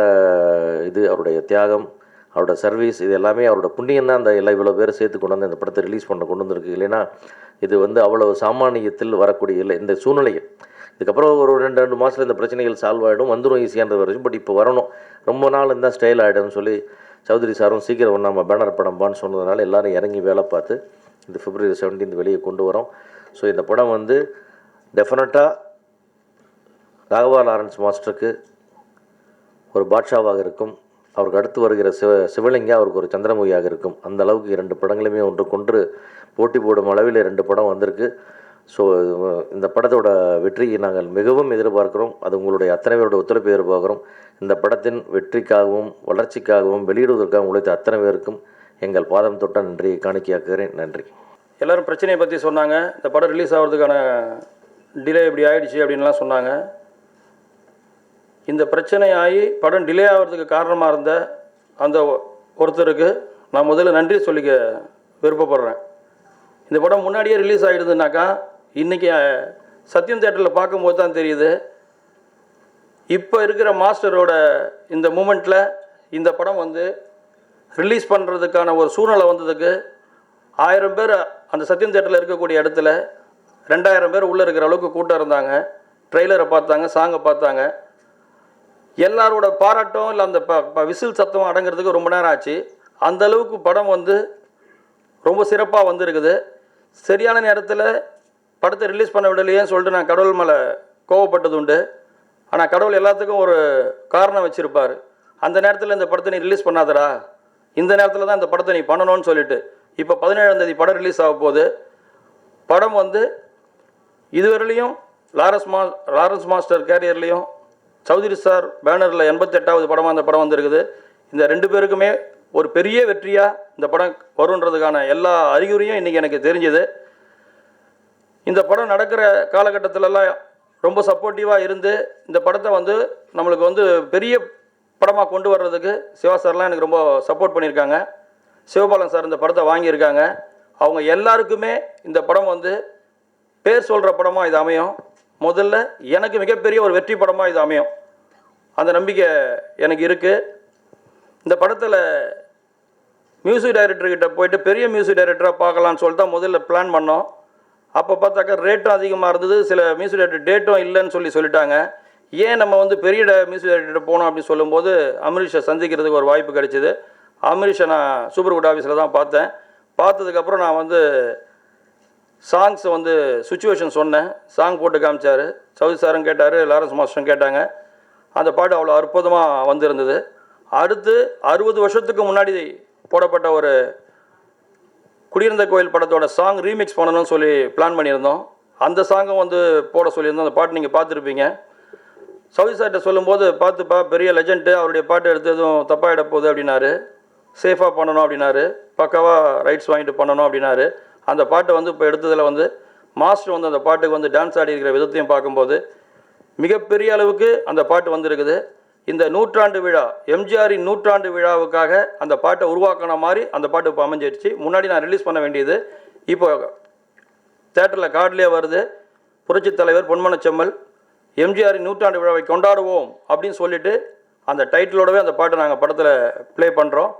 இது அவருடைய தியாகம் அவரோட சர்வீஸ் இது எல்லாமே அவரோட புண்ணியம் தான். அந்த எல்லா இவ்வளோ பேர் சேர்த்து கொண்டு வந்து இந்த படத்தை ரிலீஸ் பண்ண கொண்டு வந்திருக்கு. இல்லைன்னா இது வந்து அவ்வளோ சாமானியத்தில் வரக்கூடிய இல்லை இந்த சூழ்நிலைகள் இதுக்கப்புறம் ஒரு ரெண்டு ரெண்டு மாதத்தில் இந்த பிரச்சனைகள் சால்வ் ஆகிடும் வந்துடும் ஈஸியானது வரைக்கும். பட் இப்போ வரணும். ரொம்ப நாள் இருந்தால் ஸ்டைல் ஆகிடும்னு சொல்லி சௌத்ரி சாரும் சீக்கிரம் நம்ம பேனர் படம் பான்னு சொன்னதுனால எல்லாரும் இறங்கி வேலை பார்த்து இந்த பிப்ரவரி செவன்டீன்த் வெளியே கொண்டு வரோம். ஸோ இந்த படம் வந்து டெஃபினட்டாக ராகவா லாரன்ஸ் மாஸ்டருக்கு ஒரு பாட்ஷாவாக இருக்கும். அவருக்கு அடுத்து வருகிற சிவ சிவலிங்கா அவருக்கு ஒரு சந்திரமுகியாக இருக்கும். அந்த அளவுக்கு இரண்டு படங்களுமே ஒன்று கொன்று போட்டி போடும் அளவில் ரெண்டு படம் வந்திருக்கு. ஸோ இந்த படத்தோட வெற்றியை நாங்கள் மிகவும் எதிர்பார்க்கிறோம். அது உங்களுடைய அத்தனை பேரோட ஒத்துழைப்பு எதிர்பார்க்கிறோம். இந்த படத்தின் வெற்றிக்காகவும் வளர்ச்சிக்காகவும் வெளியிடுவதற்காகவும் உழைத்த அத்தனை பேருக்கும் எங்கள் பாதம் தொட்ட நன்றியை காணிக்கையாக்குகிறேன். நன்றி. எல்லோரும் பிரச்சனையை பற்றி சொன்னாங்க. இந்த படம் ரிலீஸ் ஆகிறதுக்கான டிலே இப்படி ஆகிடுச்சு அப்படின்லாம் சொன்னாங்க. இந்த பிரச்சனை ஆகி படம் டிலே ஆகிறதுக்கு காரணமாக இருந்த அந்த ஒருத்தருக்கு நான் முதல்ல நன்றி சொல்லிக்க விருப்பப்படுறேன். இந்த படம் முன்னாடியே ரிலீஸ் ஆகிடுதுனாக்கா இன்றைக்கி சத்யம் தேட்டரில் பார்க்கும்போது தான் தெரியுது. இப்போ இருக்கிற மாஸ்டரோட இந்த மூமெண்ட்டில் இந்த படம் வந்து ரிலீஸ் பண்ணுறதுக்கான ஒரு சூழ்நிலை வந்ததுக்கு ஆயிரம் பேர் அந்த சத்யம் தேட்டரில் இருக்கக்கூடிய இடத்துல ரெண்டாயிரம் பேர் உள்ளே இருக்கிற அளவுக்கு கூட்டம் இருந்தாங்க. ட்ரெய்லரை பார்த்தாங்க சாங்கை பார்த்தாங்க. எல்லாரோட பாராட்டம் இல்லை அந்த ப ப விசில் சத்தம் அடங்குறதுக்கு ரொம்ப நேரம் ஆச்சு. அந்த அளவுக்கு படம் வந்து ரொம்ப சிறப்பாக வந்திருக்குது. சரியான நேரத்தில் படத்தை ரிலீஸ் பண்ண விடலையேன்னு சொல்லிட்டு நான் கடவுள் மேலே கோவப்பட்டது உண்டு. ஆனால் கடவுள் எல்லாத்துக்கும் ஒரு காரணம் வச்சுருப்பார். அந்த நேரத்தில் இந்த படத்தை நீ ரிலீஸ் பண்ணாதடா. இந்த நேரத்தில் தான் இந்த படத்தை நீ பண்ணணும்னு சொல்லிட்டு. இப்போ பதினேழாம் தேதி படம் ரிலீஸ் ஆக போகுது. படம் வந்து இதுவரையிலையும் லாரன்ஸ் மா லாரன்ஸ் மாஸ்டர் கேரியர்லேயும் சௌத்ரி சார் பேனரில் எண்பத்தெட்டாவது படமாக அந்த படம் வந்திருக்குது. இந்த ரெண்டு பேருக்குமே ஒரு பெரிய வெற்றியாக இந்த படம் வருன்றதுக்கான எல்லா அறிகுறியும் இன்றைக்கி எனக்கு தெரிஞ்சுது. இந்த படம் நடக்கிற காலகட்டத்திலலாம் ரொம்ப சப்போர்ட்டிவாக இருந்து இந்த படத்தை வந்து நம்மளுக்கு வந்து பெரிய படமாக கொண்டு வர்றதுக்கு சிவா சார்லாம் எனக்கு ரொம்ப சப்போர்ட் பண்ணியிருக்காங்க. சிவபாலன் சார் இந்த படத்தை வாங்கியிருக்காங்க. அவங்க எல்லாருக்குமே இந்த படம் வந்து பேர் சொல்கிற படமாக இது அமையும். முதல்ல எனக்கு மிகப்பெரிய ஒரு வெற்றி படமாக இது அமையும். அந்த நம்பிக்கை எனக்கு இருக்குது இந்த படத்தில் மியூசிக் டைரக்டர்கிட்ட போயிட்டு பெரிய மியூசிக் டைரக்டராக பார்க்கலான்னு சொல்லிட்டு தான் முதல்ல பிளான் பண்ணோம். அப்போ பார்த்தாக்கா ரேட்டும் அதிகமாக இருந்தது. சில மியூசிலேட்டர் டேட்டும் இல்லைன்னு சொல்லி சொல்லிட்டாங்க. ஏன் நம்ம வந்து பெரிய மியூசிலேட்டர்கிட்ட போனோம் அப்படின்னு சொல்லும்போது அமரீஷை சந்திக்கிறதுக்கு ஒரு வாய்ப்பு கிடைச்சிது. அமரீஷை நான் சூப்பர்குட் ஆஃபீஸில் தான் பார்த்தேன். பார்த்ததுக்கப்புறம் நான் வந்து சாங்ஸை வந்து சுச்சுவேஷன் சொன்னேன். சாங் போட்டு காமிச்சார். சவுதி சாரும் கேட்டார் லாரன்ஸ் மாஸ்டரும் கேட்டாங்க. அந்த பாட்டு அவ்வளோ அற்புதமாக வந்திருந்தது. அடுத்து அறுபது வருஷத்துக்கு முன்னாடி போடப்பட்ட ஒரு குடியிருந்த கோயில் படத்தோட சாங் ரீமிக்ஸ் பண்ணணும்னு சொல்லி பிளான் பண்ணியிருந்தோம். அந்த சாங்கும் வந்து போட சொல்லியிருந்தோம். அந்த பாட்டு நீங்கள் பார்த்துருப்பீங்க. சவுதி சார்கிட்ட சொல்லும்போது பார்த்துப்பா பெரிய லெஜெண்ட்டு அவருடைய பாட்டு எடுத்து எதுவும் தப்பாகிட போகுது அப்படின்னாரு. சேஃபாக பண்ணணும் அப்படின்னாரு. பக்காவாக ரைட்ஸ் வாங்கிட்டு பண்ணணும் அப்படின்னாரு. அந்த பாட்டை வந்து இப்போ எடுத்ததில் வந்து மாஸ்டர் வந்து அந்த பாட்டுக்கு வந்து டான்ஸ் ஆடி இருக்கிற விதத்தையும் பார்க்கும்போது மிகப்பெரிய அளவுக்கு அந்த பாட்டு வந்திருக்குது. இந்த நூற்றாண்டு விழா எம்ஜிஆரின் நூற்றாண்டு விழாவுக்காக அந்த பாட்டை உருவாக்கின மாதிரி அந்த பாட்டு இப்போ அமைஞ்சிடுச்சு முன்னாடி நான் ரிலீஸ் பண்ண வேண்டியது இப்போ தேட்டரில் கார்டிலே வருது. புரட்சித் தலைவர் பொன்மனச்செம்மல் எம்ஜிஆரின் நூற்றாண்டு விழாவை கொண்டாடுவோம் அப்படின்னு சொல்லிட்டு அந்த டைட்டிலோடவே அந்த பாட்டை நாங்கள் படத்தில் ப்ளே பண்ணுறோம்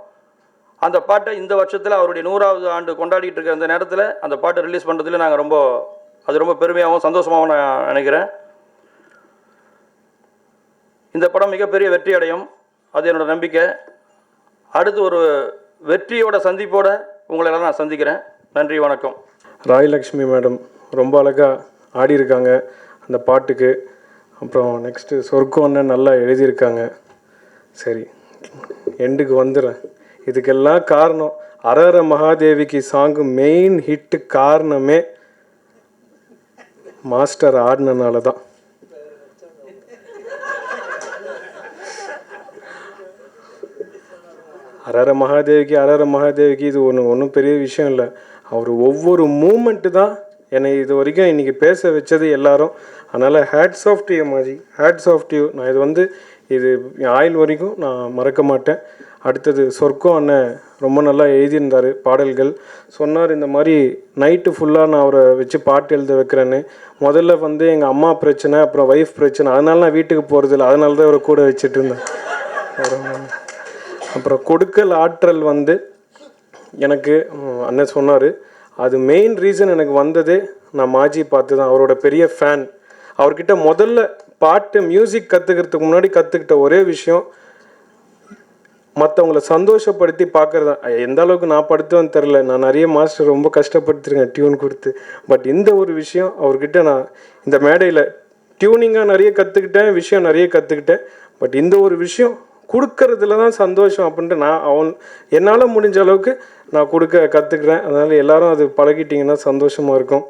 அந்த பாட்டை இந்த வருஷத்தில் அவருடைய நூறாவது ஆண்டு கொண்டாடிட்டு இருக்கிற அந்த நேரத்தில் அந்த பாட்டை ரிலீஸ் பண்ணுறதுல நாங்கள் ரொம்ப அது ரொம்ப பெருமையாகவும் சந்தோஷமாகவும் நான் நினைக்கிறேன். இந்த படம் மிகப்பெரிய வெற்றி அடையும் அது என்னோட நம்பிக்கை. அடுத்து ஒரு வெற்றியோட சந்திப்போட உங்களை எல்லாம் நான் சந்திக்கிறேன். நன்றி வணக்கம். ராயலக்ஷ்மி மேடம் ரொம்ப அழகாக ஆடியிருக்காங்க அந்த பாட்டுக்கு. அப்புறம் நெக்ஸ்ட்டு சொர்க்கம் நல்லா எழுதியிருக்காங்க. சரி எண்டுக்கு வந்துடுறேன். இதுக்கெல்லாம் காரணம் அரர மகாதேவிக்கு சாங்கு மெயின் ஹிட்டு காரணமே மாஸ்டர் ஆடினனால தான் அரர மகாதேவிக்கு அரர மகாதேவிக்கு இது ஒன்று ஒன்றும் பெரிய விஷயம் இல்லை. அவர் ஒவ்வொரு மூமெண்ட்டு தான் என்னை இது வரைக்கும் இன்றைக்கி பேச வச்சது எல்லாரும். அதனால் ஹேட்ஸ் ஆஃப் டியூ மாஜி ஹேட்ஸ் ஆஃப் டியூ நான் இது வந்து இது ஆயில் வரைக்கும் நான் மறக்க மாட்டேன். அடுத்தது சொர்க்கம் அண்ணன் ரொம்ப நல்லா எழுதியிருந்தார் பாடல்கள். சொன்னார் இந்த மாதிரி நைட்டு ஃபுல்லாக நான் அவரை வச்சு பாட்டு எழுத வைக்கிறேன்னு. முதல்ல வந்து எங்கள் அம்மா பிரச்சனை அப்புறம் ஒய்ஃப் பிரச்சனை. அதனால நான் வீட்டுக்கு போகிறதில்ல அதனால தான் அவரை கூட வச்சுட்டு இருந்தேன். வேற அப்புறம் கொடுக்கல் ஆற்றல் வந்து எனக்கு அண்ணன் சொன்னார். அது மெயின் ரீசன் எனக்கு வந்ததே நான் மாஜி பார்த்து தான் அவரோட பெரிய ஃபேன் அவர்கிட்ட முதல்ல பாட்டு மியூசிக் கற்றுக்கிறதுக்கு முன்னாடி கற்றுக்கிட்ட ஒரே விஷயம் மற்றவங்கள சந்தோஷப்படுத்தி பார்க்குறது. தான் எந்த அளவுக்கு நான் படுத்துவேன்னு தெரில நான் நிறைய மாஸ்டர் ரொம்ப கஷ்டப்படுத்திருக்கேன் டியூன் கொடுத்து. பட் இந்த ஒரு விஷயம் அவர்கிட்ட நான் இந்த மேடையில் டியூனிங்காக நிறைய கற்றுக்கிட்டேன் விஷயம் நிறைய கற்றுக்கிட்டேன் பட் இந்த ஒரு விஷயம் கொடுக்கறதுல தான் சந்தோஷம் அப்படின்ட்டு நான் அவன் என்னால் முடிஞ்ச அளவுக்கு நான் கொடுக்க கற்றுக்குறேன் அதனால் எல்லாரும் அது பழகிட்டிங்கன்னா சந்தோஷமாக இருக்கும்.